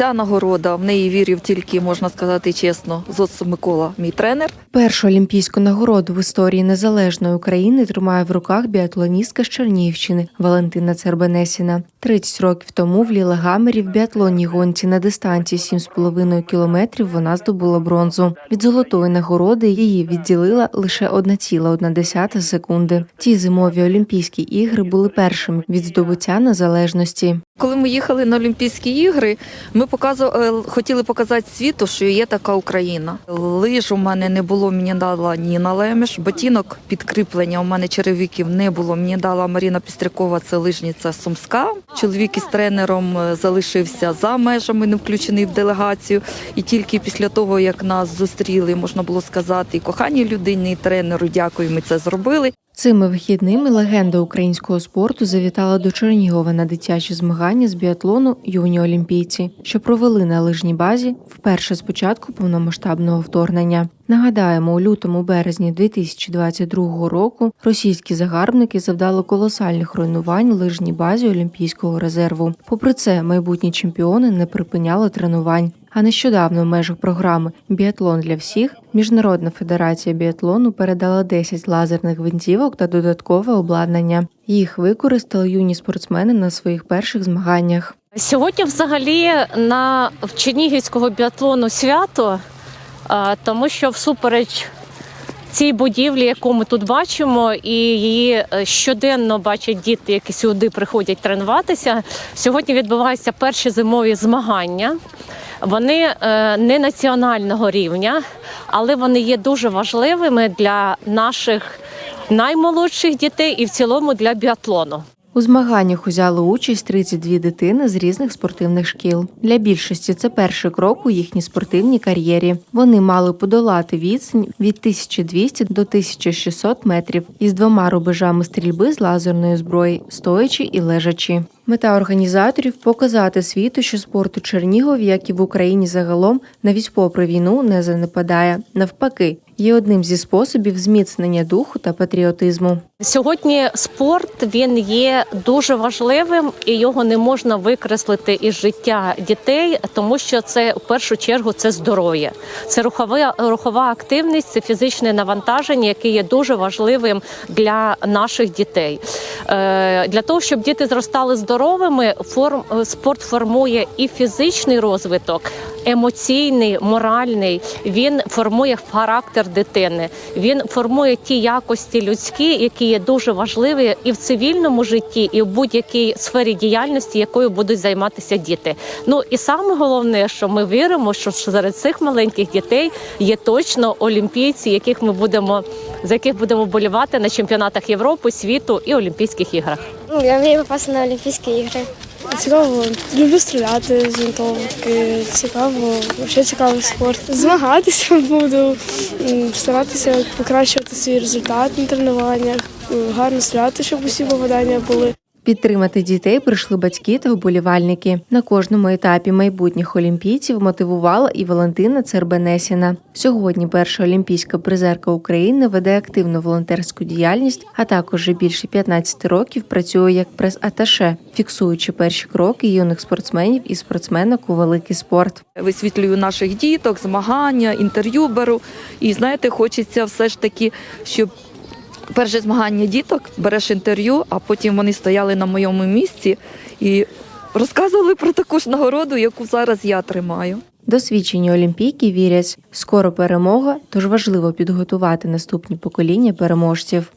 ця нагорода в неї вірив тільки, можна сказати чесно, ЗОС Микола, мій тренер. Першу олімпійську нагороду в історії незалежної України тримає в руках біатлоністка з Чернігівщини Валентина Цербенесіна. 30 років тому в Лілегамері в біатлонній гонці на дистанції 7,5 кілометрів вона здобула бронзу. Від золотої нагороди її відділила лише 1,1 секунди. Ті зимові Олімпійські ігри були першими від здобуття незалежності. Коли ми їхали на Олімпійські ігри, ми показували, хотіли показати світу, що є така Україна. Лиж у мене не було, мені дала Ніна Лемеш, ботинок підкріплення у мене черевиків не було. Мені дала Маріна Пістрякова, це лижниця Сумська. Чоловік із тренером е, залишився за межами, не включений в делегацію. І тільки після того, як нас зустріли, можна було сказати, і коханій людині, і тренеру, дякую, ми це зробили. Цими вихідними легенда українського спорту завітала до Чернігова на дитячі змагання з біатлону юні олімпійці, що провели на лижній базі вперше з початку повномасштабного вторгнення. Нагадаємо, у лютому березні 2022 року російські загарбники завдали колосальних руйнувань лижній базі Олімпійського резерву. Попри це, майбутні чемпіони не припиняли тренувань. А нещодавно в межах програми Біатлон для всіх Міжнародна федерація біатлону передала 10 лазерних гвинтівок та додаткове обладнання. Їх використали юні спортсмени на своїх перших змаганнях. Сьогодні, взагалі, на в Чернігівського біатлону свято, тому що всупереч цій будівлі, яку ми тут бачимо, і її е, щоденно бачать діти, які сюди приходять тренуватися. Сьогодні відбуваються перші зимові змагання. Вони е, не національного рівня, але вони є дуже важливими для наших наймолодших дітей і в цілому для біатлону. У змаганнях узяли участь 32 дитини з різних спортивних шкіл. Для більшості це перший крок у їхній спортивній кар'єрі. Вони мали подолати відстань від 1200 до 1600 метрів із двома рубежами стрільби з лазерної зброї, стоячи і лежачи. Мета організаторів показати світу, що спорт у Чернігові, як і в Україні загалом, навіть попри війну не занепадає. Навпаки, є одним зі способів зміцнення духу та патріотизму. Сьогодні спорт він є дуже важливим і його не можна викреслити із життя дітей, тому що це в першу чергу це здоров'я, це рухова рухова активність, це фізичне навантаження, яке є дуже важливим для наших дітей. Е, Для того щоб діти зростали здоровими, форм спорт формує і фізичний розвиток, емоційний, моральний. Він формує характер дитини. Він формує ті якості людські, які є дуже важливі і в цивільному житті, і в будь-якій сфері діяльності, якою будуть займатися діти. Ну і саме головне, що ми віримо, що серед цих маленьких дітей є точно олімпійці, яких ми будемо за яких будемо болівати на чемпіонатах Європи, світу і Олімпійських іграх. Ну, я мрію попасти на Олімпійські ігри. Цікаво, люблю стріляти з винтовки. Цікаво, ще цікавий спорт. Змагатися буду, старатися покращувати свій результат на тренуваннях, гарно стріляти, щоб усі попадання були. Підтримати дітей прийшли батьки та вболівальники. На кожному етапі майбутніх олімпійців мотивувала і Валентина Цербенесіна. Сьогодні перша олімпійська призерка України веде активну волонтерську діяльність, а також вже більше 15 років працює як прес-аташе, фіксуючи перші кроки юних спортсменів і спортсменок у великий спорт. Висвітлюю наших діток, змагання, інтерв'ю беру. І знаєте, хочеться все ж таки, щоб перше змагання діток береш інтерв'ю, а потім вони стояли на моєму місці і розказували про таку ж нагороду, яку зараз я тримаю. Досвідчені олімпійки вірять, скоро перемога, тож важливо підготувати наступні покоління переможців.